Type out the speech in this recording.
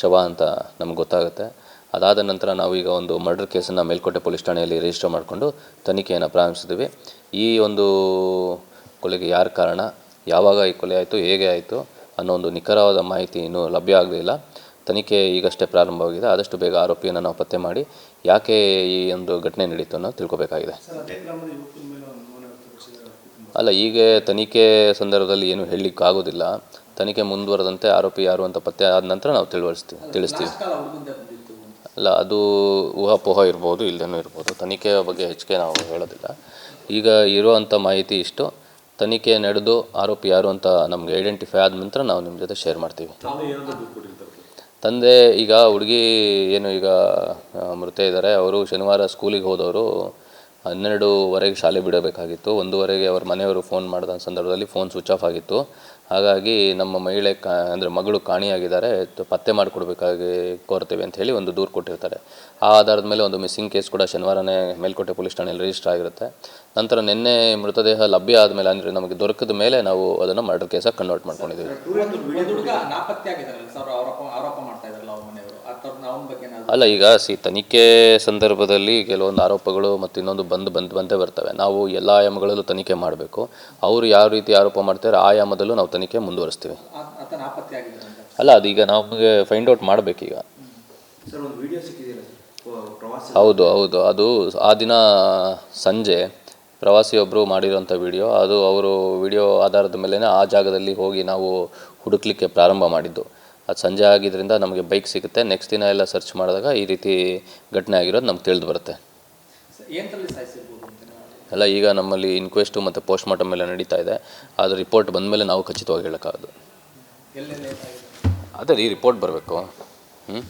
ಶವ ಅಂತ ನಮ್ಗೆ ಗೊತ್ತಾಗುತ್ತೆ. ಅದಾದ ನಂತರ ನಾವೀಗ ಒಂದು ಮರ್ಡರ್ ಕೇಸನ್ನು ಮೇಲ್ಕೋಟೆ ಪೊಲೀಸ್ ಠಾಣೆಯಲ್ಲಿ ರಿಜಿಸ್ಟರ್ ಮಾಡಿಕೊಂಡು ತನಿಖೆಯನ್ನು ಪ್ರಾರಂಭಿಸಿದ್ವಿ. ಈ ಒಂದು ಕೊಲೆಗೆ ಯಾರು ಕಾರಣ, ಯಾವಾಗ ಈ ಕೊಲೆ ಆಯಿತು, ಹೇಗೆ ಆಯಿತು ಅನ್ನೋ ಒಂದು ನಿಖರವಾದ ಮಾಹಿತಿ ಇನ್ನೂ ಲಭ್ಯ ಆಗಲಿಲ್ಲ ತನಿಖೆ ಈಗಷ್ಟೇ ಪ್ರಾರಂಭವಾಗಿದೆ. ಆದಷ್ಟು ಬೇಗ ಆರೋಪಿಯನ್ನು ನಾವು ಪತ್ತೆ ಮಾಡಿ ಯಾಕೆ ಈ ಒಂದು ಘಟನೆ ನಡೀತು ಅನ್ನೋ ತಿಳ್ಕೊಬೇಕಾಗಿದೆ. ಅಲ್ಲ ಈಗ ತನಿಖೆ ಸಂದರ್ಭದಲ್ಲಿ ಏನು ಹೇಳಲಿಕ್ಕೆ ಆಗೋದಿಲ್ಲ ತನಿಖೆ ಮುಂದುವರೆದಂತೆ ಆರೋಪಿ ಯಾರು ಅಂತ ಪತ್ತೆ ಆದ ನಂತರ ನಾವು ತಿಳಿವಳಿಸ್ತೀವಿ ತಿಳಿಸ್ತೀವಿ. ಅಲ್ಲ ಅದು ಊಹಾಪೋಹ ಇರ್ಬೋದು ಇಲ್ಲದೇನೂ ಇರ್ಬೋದು. ತನಿಖೆಯ ಬಗ್ಗೆ ಹೆಚ್ಚಿಗೆ ನಾವು ಹೇಳೋದಿಲ್ಲ. ಈಗ ಇರುವಂಥ ಮಾಹಿತಿ ಇಷ್ಟು. ತನಿಖೆ ನಡೆದು ಆರೋಪಿ ಯಾರು ಅಂತ ನಮ್ಗೆ ಐಡೆಂಟಿಫೈ ಆದ ನಂತರ ನಾವು ನಿಮ್ಮ ಜೊತೆ ಶೇರ್ ಮಾಡ್ತೀವಿ. ತಂದೆ ಈಗ ಹುಡುಗಿ ಏನು ಈಗ ಮೃತ ಇದ್ದಾರೆ. ಅವರು ಶನಿವಾರ ಸ್ಕೂಲಿಗೆ ಹೋದವರು. ಹನ್ನೆರಡುವರೆಗೆ ಶಾಲೆ ಬಿಡಬೇಕಾಗಿತ್ತು. ಒಂದೂವರೆಗೆ ಅವ್ರ ಮನೆಯವರು ಫೋನ್ ಮಾಡಿದ ಸಂದರ್ಭದಲ್ಲಿ ಫೋನ್ ಸ್ವಿಚ್ ಆಫ್ ಆಗಿತ್ತು. ಹಾಗಾಗಿ ನಮ್ಮ ಮಹಿಳೆ ಕಾ ಅಂದರೆ ಮಗಳು ಕಾಣಿಯಾಗಿದ್ದಾರೆ ಪತ್ತೆ ಮಾಡಿಕೊಡ್ಬೇಕಾಗಿ ಕೋರ್ತೇವೆ ಅಂತ ಹೇಳಿ ಒಂದು ದೂರು ಕೊಟ್ಟಿರ್ತಾರೆ. ಆ ಆಧಾರದ ಮೇಲೆ ಒಂದು ಮಿಸ್ಸಿಂಗ್ ಕೇಸ್ ಕೂಡ ಶನಿವಾರನೇ ಮೇಲ್ಕೋಟೆ ಪೊಲೀಸ್ ಠಾಣೆಯಲ್ಲಿ ರಿಜಿಸ್ಟರ್ ಆಗಿರುತ್ತೆ. ನಂತರ ನಿನ್ನೆ ಮೃತದೇಹ ಲಭ್ಯ ಆದಮೇಲೆ ಅಂದರೆ ನಮಗೆ ದೊರಕಿದ ಮೇಲೆ ನಾವು ಅದನ್ನು ಮರ್ಡರ್ ಕೇಸಾಗಿ ಕನ್ವರ್ಟ್ ಮಾಡ್ಕೊಂಡಿದ್ದೀವಿ. ಅಲ್ಲ ಈಗ ಸಿ ತನಿಖೆ ಸಂದರ್ಭದಲ್ಲಿ ಕೆಲವೊಂದು ಆರೋಪಗಳು ಮತ್ತು ಇನ್ನೊಂದು ಬಂದು ಬಂದು ಬಂದೇ ಬರ್ತವೆ. ನಾವು ಎಲ್ಲ ಆಯಾಮಗಳಲ್ಲೂ ತನಿಖೆ ಮಾಡಬೇಕು. ಅವರು ಯಾವ ರೀತಿ ಆರೋಪ ಮಾಡ್ತಾರೆ ಆ ಆಯಾಮದಲ್ಲೂ ನಾವು ತನಿಖೆ ಮುಂದುವರಿಸ್ತೀವಿ. ಅಲ್ಲ ಅದು ಈಗ ಅದೀಗ ನಮಗೆ ಫೈಂಡ್ ಔಟ್ ಮಾಡಬೇಕೀಗ. ಹೌದು ಹೌದು. ಅದು ಆ ದಿನ ಸಂಜೆ ಪ್ರವಾಸಿಯೊಬ್ಬರು ಮಾಡಿರೋಂಥ ವಿಡಿಯೋ ಅದು ಅವರು ವಿಡಿಯೋ ಆಧಾರದ ಮೇಲೆ ಆ ಜಾಗದಲ್ಲಿ ಹೋಗಿ ನಾವು ಹುಡುಕ್ಲಿಕ್ಕೆ ಪ್ರಾರಂಭ ಮಾಡಿದ್ದು. ಅದು ಸಂಜೆ ಆಗಿದ್ದರಿಂದ ನಮಗೆ ಬೈಕ್ ಸಿಗುತ್ತೆ. ನೆಕ್ಸ್ಟ್ ದಿನ ಎಲ್ಲ ಸರ್ಚ್ ಮಾಡಿದಾಗ ಈ ರೀತಿ ಘಟನೆ ಆಗಿರೋದು ನಮ್ಗೆ ತಿಳಿದು ಬರುತ್ತೆ. ಎಲ್ಲ ಈಗ ನಮ್ಮಲ್ಲಿ ಇನ್ಕ್ವೆಸ್ಟು ಮತ್ತು ಪೋಸ್ಟ್ ಮಾರ್ಟಮ್ ಎಲ್ಲ ನಡೀತಾ ಇದೆ. ಅದು ರಿಪೋರ್ಟ್ ಬಂದ ಮೇಲೆ ನಾವು ಖಚಿತವಾಗಿ ಹೇಳೋಕ್ಕಾಗೋದು. ಅದೇ ರೀ ರಿಪೋರ್ಟ್ ಬರಬೇಕು. ಹ್ಞೂ